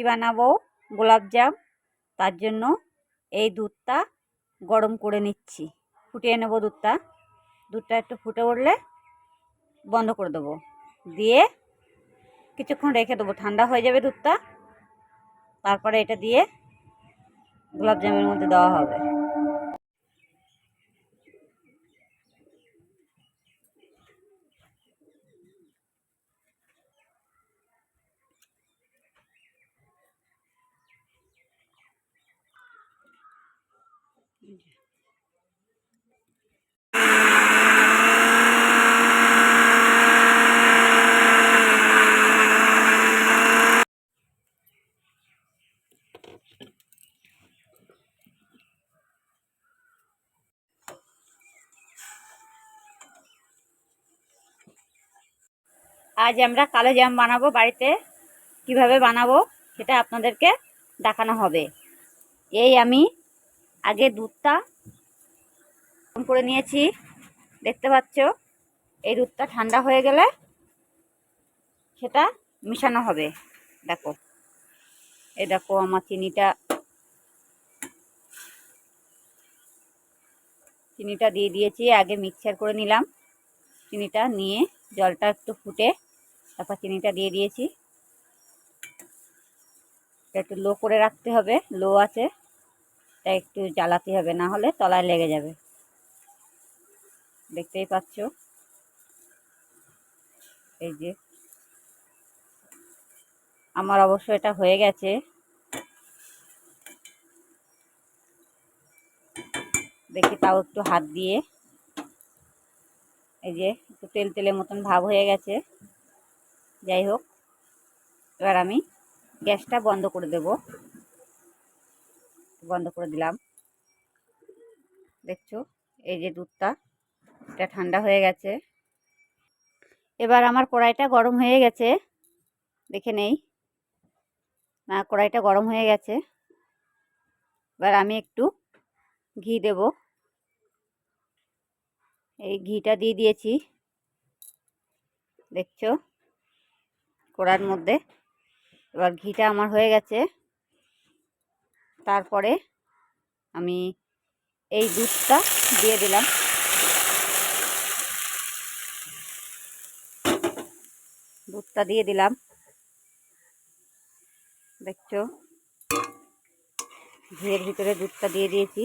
মিষ্টি বানাবো গোলাপজাম তার জন্য এই দুধটা গরম করে নিচ্ছি। ফুটিয়ে নেব দুধটা। দুধটা একটু ফুটে উঠলে বন্ধ করে দেবো। দিয়ে কিছুক্ষণ রেখে দেবো। ঠান্ডা হয়ে যাবে দুধটা। তারপরে এটা দিয়ে গোলাপজামের মধ্যে দেওয়া হবে। আজ আমরা কালো জাম বানাবো বাড়িতে। কীভাবে বানাবো সেটা আপনাদেরকে দেখানো হবে। এই আমি আগে দুধটা গরম করে নিয়েছি। দেখতে পাচ্ছ, এই দুধটা ঠান্ডা হয়ে গেলে সেটা মিশানো হবে। দেখো, এই দেখো আমার চিনিটা। চিনিটা দিয়ে দিয়েছি, আগে মিক্সচার করে নিলাম। চিনিটা নিয়ে জলটা একটু ফুটে তারপর চিনিটা দিয়ে দিয়েছি। একটু লো করে রাখতে হবে, লো আছে। এটা একটু জ্বালাতে হবে, না হলে তলায় লেগে যাবে। দেখতেই পাচ্ছ? এই যে। আমার অবশ্য এটা হয়ে গেছে। দেখি তাও একটু হাত দিয়ে। এই যে, একটু তেল তেলের মতন ভাব হয়ে গেছে। যাই হোক, এবার আমি গ্যাসটা বন্ধ করে দেব। বন্ধ করে দিলাম। দেখছ, এই যে দুধটা, এটা ঠান্ডা হয়ে গেছে। এবার আমার কড়াইটা গরম হয়ে গেছে, দেখে নেই। না, কড়াইটা গরম হয়ে গেছে। এবার আমি একটু ঘি দেব। এই ঘিটা দিয়ে দিয়েছি। দেখছ? কড়ার মধ্যে। এবার ঘিটা আমার হয়ে গেছে। তারপরে আমি এই দুধটা দিয়ে দিলাম। দুধটা দিয়ে দিলাম। দেখছ? ঘিয়ের ভিতরে দুধটা দিয়ে দিয়েছি।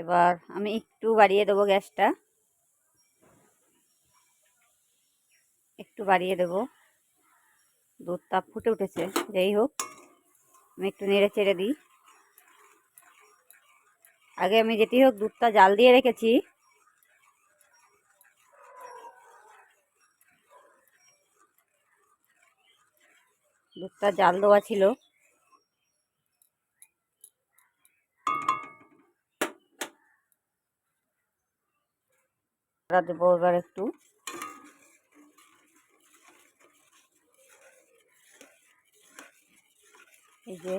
এবার আমি একটু বাড়িয়ে দেবো গ্যাসটা। একটু বাড়িয়ে দেবো। দুধটা ফুটে উঠেছে, যাই হোক, আমি একটু নেড়ে চেড়ে দিই। আগে আমি যেটি হোক দুধটা জাল দিয়ে রেখেছি। দুধটা জাল দেওয়া ছিল। দেবো এবার একটু। এই যে,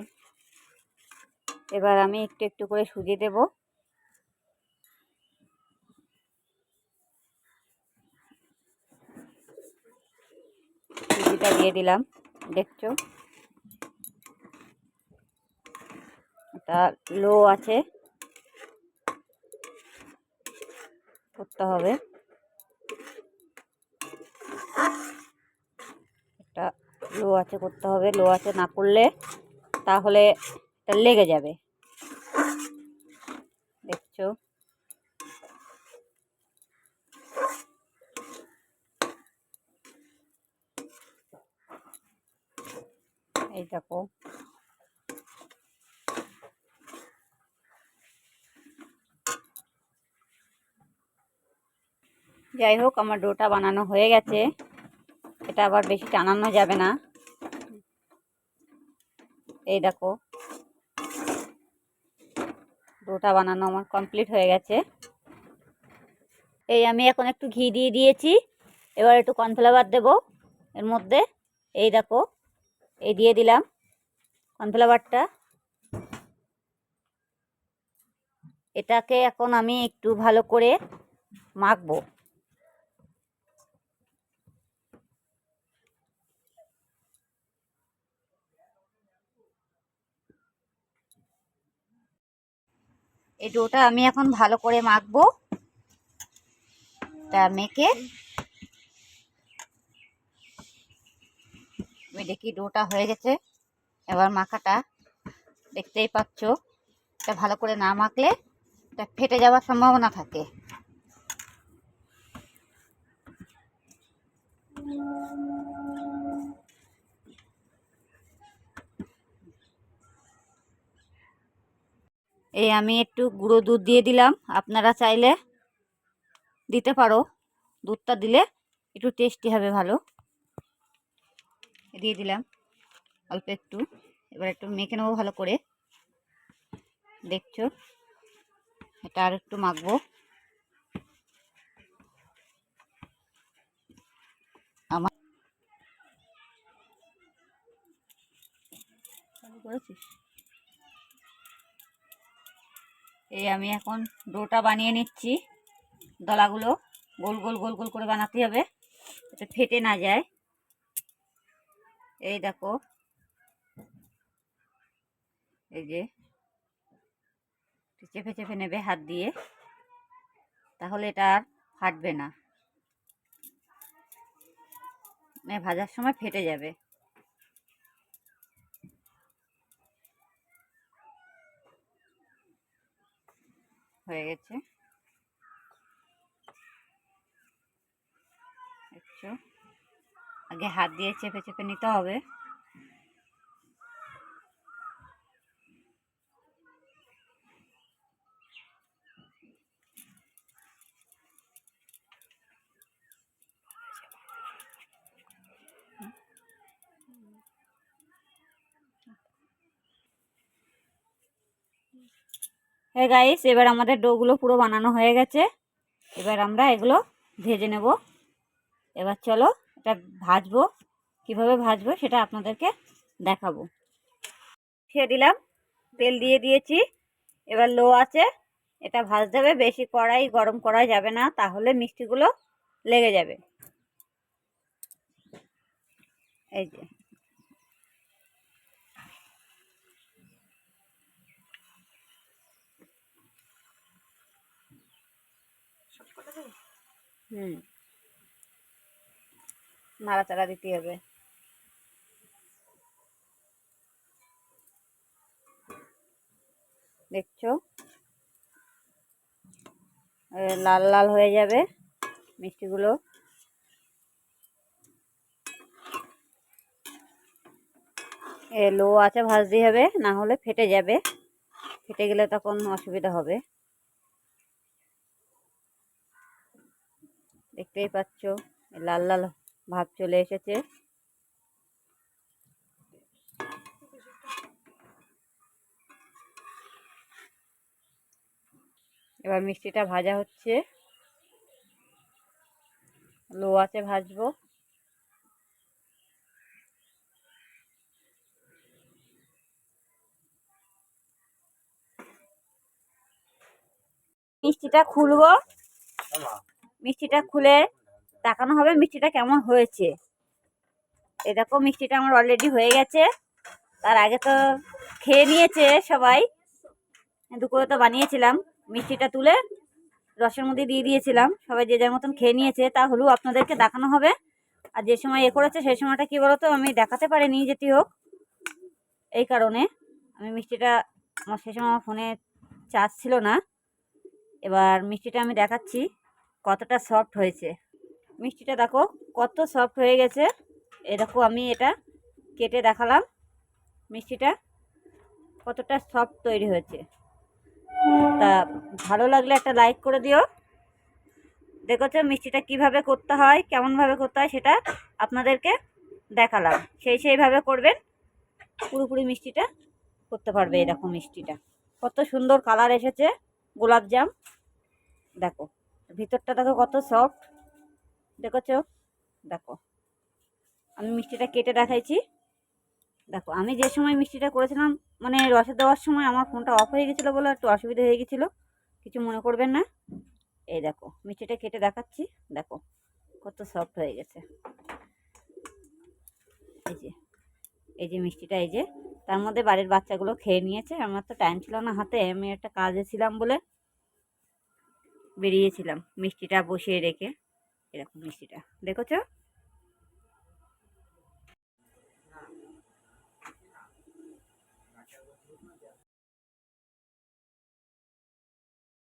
এবার আমি একটু একটু করে সুজি দেব। সুজিটা দিয়ে দিলাম, দেখছ? এটা লো আছে। করতে হবে এটা লো আছে করতে হবে, লো আছে না করলে তাহলে লেগে যাবে। দেখছ? এই দেখো। যাই হোক, আমার ডোটা বানানো হয়ে গেছে। এটা আবার বেশি টানানো যাবে না। এই দেখো। ডোটা বানানো আমার কমপ্লিট হয়ে গেছে। এই আমি এখন একটু ঘি দিয়ে দিয়েছি। এবার একটু কর্নফ্লাওয়ার দেব এর মধ্যে। এই দেখো, এই দিয়ে দিলাম কর্নফ্লাওয়ারটা। এটাকে এখন আমি একটু ভালো করে মাখবো। এই ডোটা আমি এখন ভালো করে মাখবো। তা মেখে আমি দেখি ডোটা হয়ে গেছে। এবার মাখাটা দেখতেই পাচ্ছ। এটা ভালো করে না মাখলে এটা ফেটে যাওয়ার সম্ভাবনা থাকে। এই আমি একটু গুঁড়ো দুধ দিয়ে দিলাম। আপনারা চাইলে দিতে পারো। দুধটা দিলে একটু টেস্টি হবে ভালো। দিয়ে দিলাম অল্প একটু। এবার একটু মেখে নেব ভালো করে। দেখছ? এটা আর একটু মাখবো। আমার করেছিস এই আমি এখন ডোটা বানিয়ে নিচ্ছি। দলাগুলো গোল গোল গোল গোল করে বানাতে হবে যাতে ফেটে না যায়। এই দেখো। এই যে চেপে চেপে নেবে হাত দিয়ে, তাহলে এটা আর ফাটবে না। মানে ভাজার সময় ফেটে যাবে। হয়ে গেছে। আগে হাত দিয়ে চেপে চেপে নিতে হবে। হ্যাঁ গাইস এবার আমাদের ডোগুলো পুরো বানানো হয়ে গেছে। এবার আমরা এগুলো ভেজে নেব। এবার চলো এটা ভাজবো। কীভাবে ভাজবো সেটা আপনাদেরকে দেখাবো। খেয়ে দিলাম, তেল দিয়ে দিয়েছি। এবার লো আছে, এটা ভাজতে হবে। বেশি কড়াই, গরম করা যাবে না, তাহলে মিষ্টিগুলো লেগে যাবে। এই যে। হুম। নাড়াচাড়া দিতে হবে। দেখছ? লাল লাল হয়ে যাবে মিষ্টিগুলো। এ, লো আছে ভাজতে হবে, না হলে ফেটে যাবে। ফেটে গেলে তখন অসুবিধা হবে। দেখতেই পাচ্ছ, লাল লাল ভাব চলে এসেছে। এবার মিষ্টিটা ভাজা হচ্ছে। লো আছে ভাজবো। মিষ্টিটা খুলবো। মিষ্টিটা খুলে দেখানো হবে মিষ্টিটা কেমন হয়েছে। এ দেখো মিষ্টিটা আমার অলরেডি হয়ে গেছে। তার আগে তো খেয়ে নিয়েছে সবাই। দুপুরে তো বানিয়েছিলাম মিষ্টিটা তুলে। রসের মধ্যে দিয়ে দিয়েছিলাম। সবাই যে যার মতন খেয়ে নিয়েছে তা হলেও আপনাদেরকে দেখানো হবে। আর যে সময় এ করেছে সেই সময়টা কী বলতো আমি দেখাতে পারিনি যেটি হোক। এই কারণে আমি মিষ্টিটা আমার সে সময় আমার ফোনে চার্জ ছিল না। এবার মিষ্টিটা আমি দেখাচ্ছি। কতটা সফট হয়েছে। মিষ্টিটা দেখো কত সফট হয়ে গেছে। এ দেখো আমি এটা কেটে দেখালাম মিষ্টিটা কতটা সফট তৈরি হয়েছে। তা ভালো লাগলে একটা লাইক করে দিও। দেখেছ মিষ্টিটা কীভাবে করতে হয়, কেমনভাবে করতে হয় সেটা আপনাদেরকে দেখালাম। সেই সেইভাবে করবেন, পুরোপুরি মিষ্টিটা করতে পারবে এরকম মিষ্টিটা। কত সুন্দর কালার এসেছে গোলাপ জাম দেখো। ভিতরটা দেখো কত সফট দেখেছ? দেখো। আমি মিষ্টিটা কেটে দেখাইছি। দেখো, আমি যে সময় মিষ্টিটা করেছিলাম মানে রসে দেওয়ার সময় আমার ফোনটা অফ হয়ে গেছিল বলে একটু অসুবিধা হয়ে গেছিল। কিছু মনে করবেন না। এই দেখো, মিষ্টিটা কেটে দেখাচ্ছি। দেখো, কত সফট হয়ে গেছে। এই যে এই যে মিষ্টিটা, এই যে। তার মধ্যে বাড়ির বাচ্চাগুলো খেয়ে নিয়েছে। আমার তো টাইম ছিল না হাতে, আমি একটা কাজে ছিলাম বলে বেরিয়েছিলাম। মিষ্টিটা বসিয়ে রেখে এরকম মিষ্টিটা। দেখেছ?